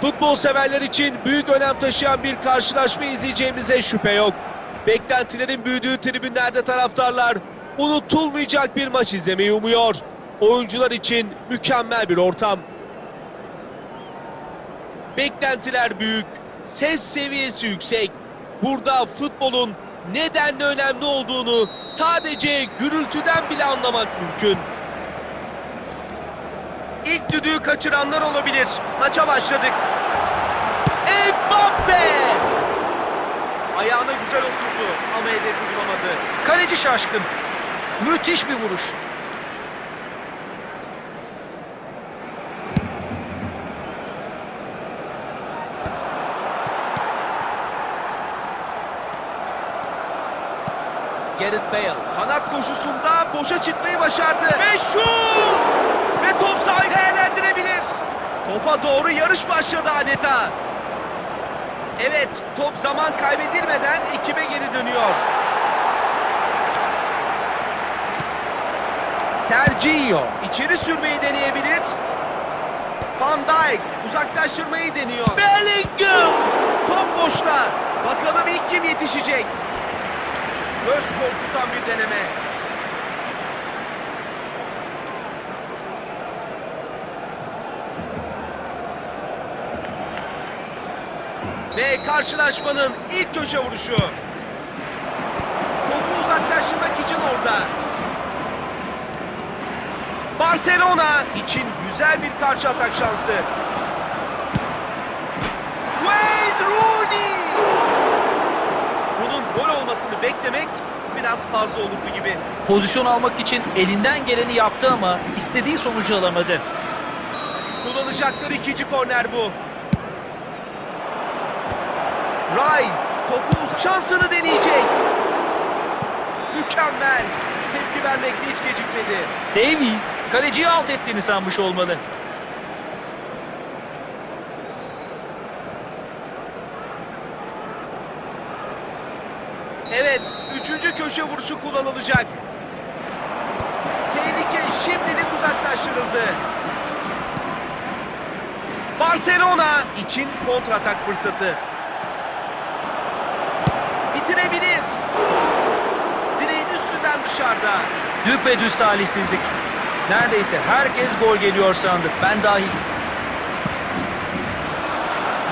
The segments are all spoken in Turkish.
Futbol severler için büyük önem taşıyan bir karşılaşma izleyeceğimize şüphe yok. Beklentilerin büyüdüğü tribünlerde taraftarlar unutulmayacak bir maç izlemeyi umuyor. Oyuncular için mükemmel bir ortam. Beklentiler büyük, ses seviyesi yüksek. Burada futbolun nedenle önemli olduğunu sadece gürültüden bile anlamak mümkün. İlk düdüğü kaçıranlar olabilir. Maça başladık. Mbappe! Ayağına güzel oturdu ama hedefi bulamadı. Kaleci şaşkın. Müthiş bir vuruş. Gareth Bale koşusunda boşa çıkmayı başardı. Ve şut! Ve top sahibi değerlendirebilir. Topa doğru yarış başladı adeta. Evet, top zaman kaybedilmeden ekibe geri dönüyor. Sergio içeri sürmeyi deneyebilir. Van Dijk uzaklaştırmayı deniyor. Bellingham! Top boşta. Bakalım ilk kim yetişecek? Göz korkutan bir deneme. Ve karşılaşmanın ilk köşe vuruşu. Topu uzaklaştırmak için orada. Barcelona için güzel bir karşı atak şansı. Wayne Rooney! Olmasını beklemek biraz fazla olurdu gibi. Pozisyon almak için elinden geleni yaptı ama istediği sonucu alamadı. Kullanacakları ikinci korner bu. Rice topu şansını deneyecek. Mükemmel. Tepki vermekte hiç gecikmedi. Davies kaleciyi alt ettiğini sanmış olmalı. Evet, üçüncü köşe vuruşu kullanılacak. Tehlike şimdilik uzaklaştırıldı. Barcelona için kontratak fırsatı. Bitirebilir. Direğin üstünden dışarıda. Düpedüz talihsizlik. Neredeyse herkes gol geliyor sandık. Ben dahil.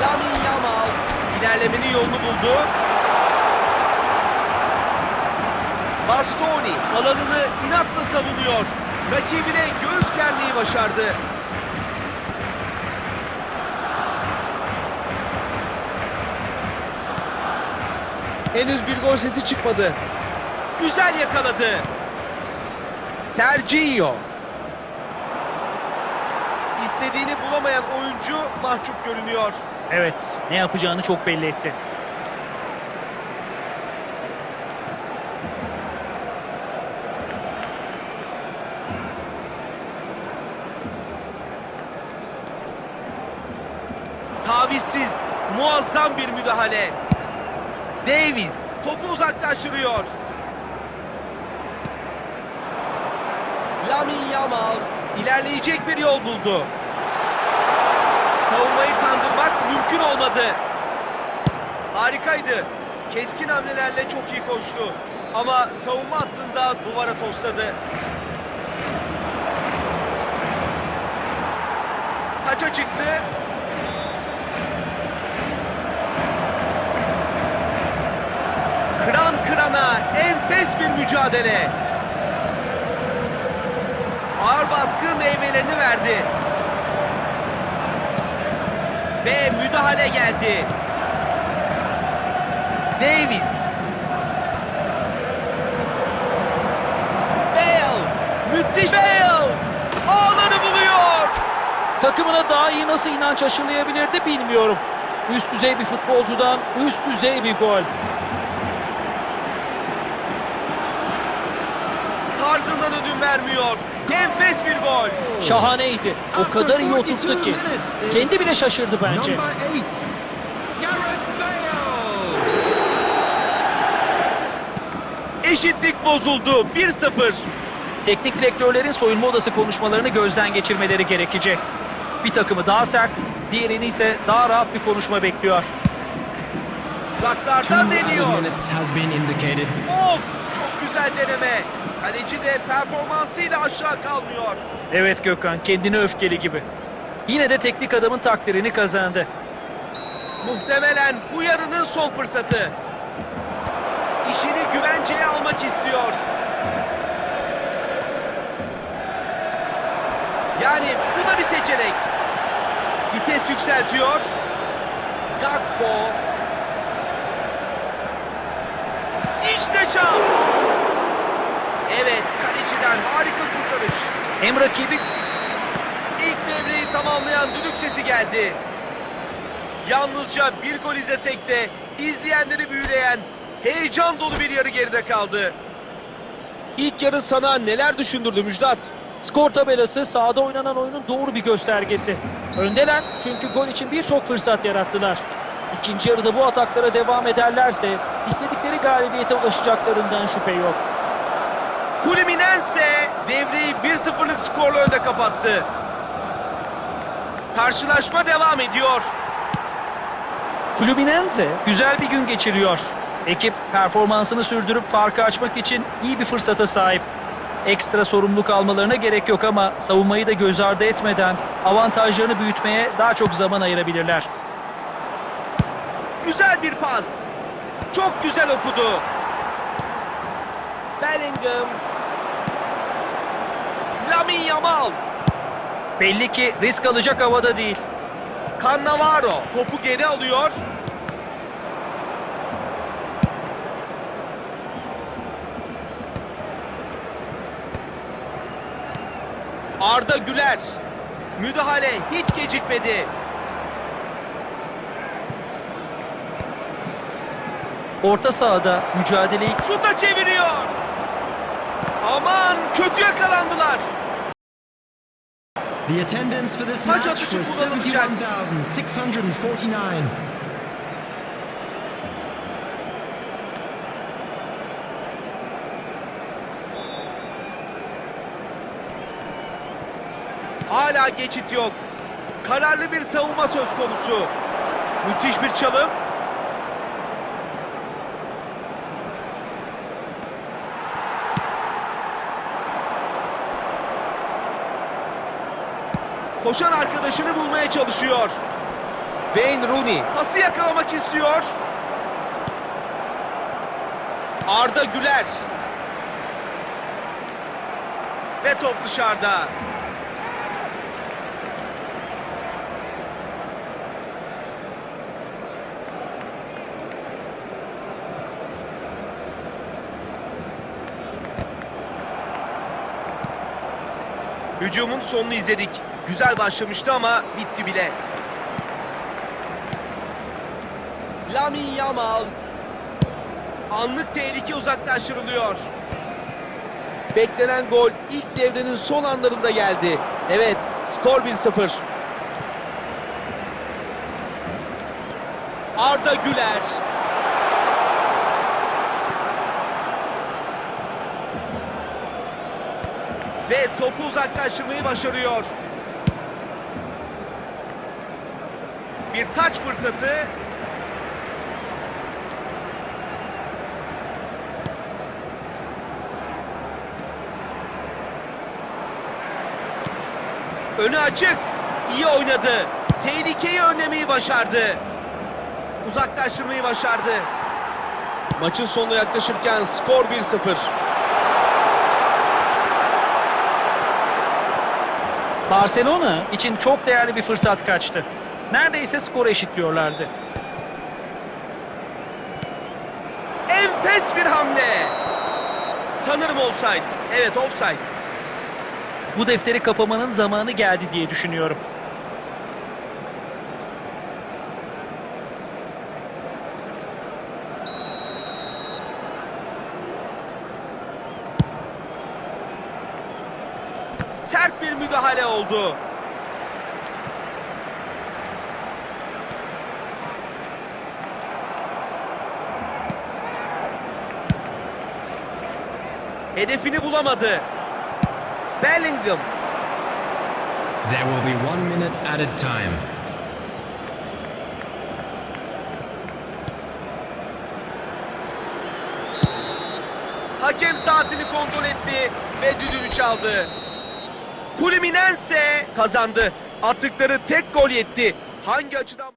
Lamin Yamal ilerlemenin yolunu buldu. Bastoni alanını inatla savunuyor. Rakibine göğüs germeyi başardı. Henüz bir gol sesi çıkmadı. Güzel yakaladı. Sergio. İstediğini bulamayan oyuncu mahcup görünüyor. Evet ne yapacağını çok belli etti. Muazzam bir müdahale. Davis topu uzaklaştırıyor. Lamin Yamal ilerleyecek bir yol buldu. Savunmayı kandırmak mümkün olmadı. Harikaydı. Keskin hamlelerle çok iyi koştu. Ama savunma hattında duvara tosladı. Taça çıktı. Kırana enfes bir mücadele. Ağır baskı meyvelerini verdi. Ve müdahale geldi. Davis. Bale. Müthiş Bale. Ağları buluyor. Takımına daha iyi nasıl inanç aşılayabilirdi bilmiyorum. Üst düzey bir futbolcudan üst düzey bir gol. Vermiyor. Enfes bir gol. Şahaneydi. O kadar iyi oturttu ki. Kendi bile şaşırdı bence. Eşitlik bozuldu. 1-0. Teknik direktörlerin soyunma odası konuşmalarını gözden geçirmeleri gerekecek. Bir takımı daha sert, diğerini ise daha rahat bir konuşma bekliyor. Uzaklardan deniyor. Of! Çok güzel deneme. Kaleci de performansıyla aşağı kalmıyor. Evet Gökhan, kendini öfkeli gibi. Yine de teknik adamın takdirini kazandı. Muhtemelen bu yarının son fırsatı. İşini güvenceye almak istiyor. Yani bu da bir seçenek. Vites yükseltiyor. Gakpo. İşte şans. Hem rakibi İlk devreyi tamamlayan düdük sesi geldi. Yalnızca bir gol izlesek de izleyenleri büyüleyen heyecan dolu bir yarı geride kaldı. İlk yarı sana neler düşündürdü Müjdat? skor tabelası sahada oynanan oyunun doğru bir göstergesi. Öndeler çünkü gol için birçok fırsat yarattılar. İkinci yarıda bu ataklara devam ederlerse istedikleri galibiyete ulaşacaklarından şüphe yok. Fluminense devreyi 1-0'lık skorla önde kapattı. Karşılaşma devam ediyor. Fluminense güzel bir gün geçiriyor. Ekip performansını sürdürüp farkı açmak için iyi bir fırsata sahip. Ekstra sorumluluk almalarına gerek yok ama savunmayı da göz ardı etmeden avantajlarını büyütmeye daha çok zaman ayırabilirler. Güzel bir pas. Çok güzel okudu. Bellingham. Yamal. Belli ki risk alacak havada değil. Cannavaro topu geri alıyor. Arda Güler. Müdahale hiç gecikmedi. Orta sahada mücadeleyi Şuta çeviriyor. Aman kötü yakalandılar. The attendance for this match was kullanılacak. 71,649. Hala geçit yok. Kararlı bir savunma söz konusu. Müthiş bir çalım. Koşan arkadaşını bulmaya çalışıyor. Wayne Rooney pası yakalamak istiyor. Arda Güler. Ve top dışarıda. Hücumun sonunu izledik. Güzel başlamıştı ama bitti bile. Lamin Yamal. Anlık tehlike uzaklaştırılıyor. Beklenen gol ilk devrenin son anlarında geldi. Evet, skor 1-0. Arda Güler. Ve topu uzaklaştırmayı başarıyor. Bir taç fırsatı. Önü açık. İyi oynadı. Tehlikeyi önlemeyi başardı. Uzaklaştırmayı başardı. Maçın sonuna yaklaşırken skor 1-0. Barcelona için çok değerli bir fırsat kaçtı. Neredeyse skoru eşitliyorlardı. Enfes bir hamle. Sanırım offside. Evet offside. Bu defteri kapamanın zamanı geldi diye düşünüyorum. Sert bir müdahale oldu. Hedefini bulamadı. Bellingham. There will be one minute added time. Hakem saatini kontrol etti ve düdüğünü çaldı. Fluminense kazandı. Attıkları tek gol yetti. Hangi açıdan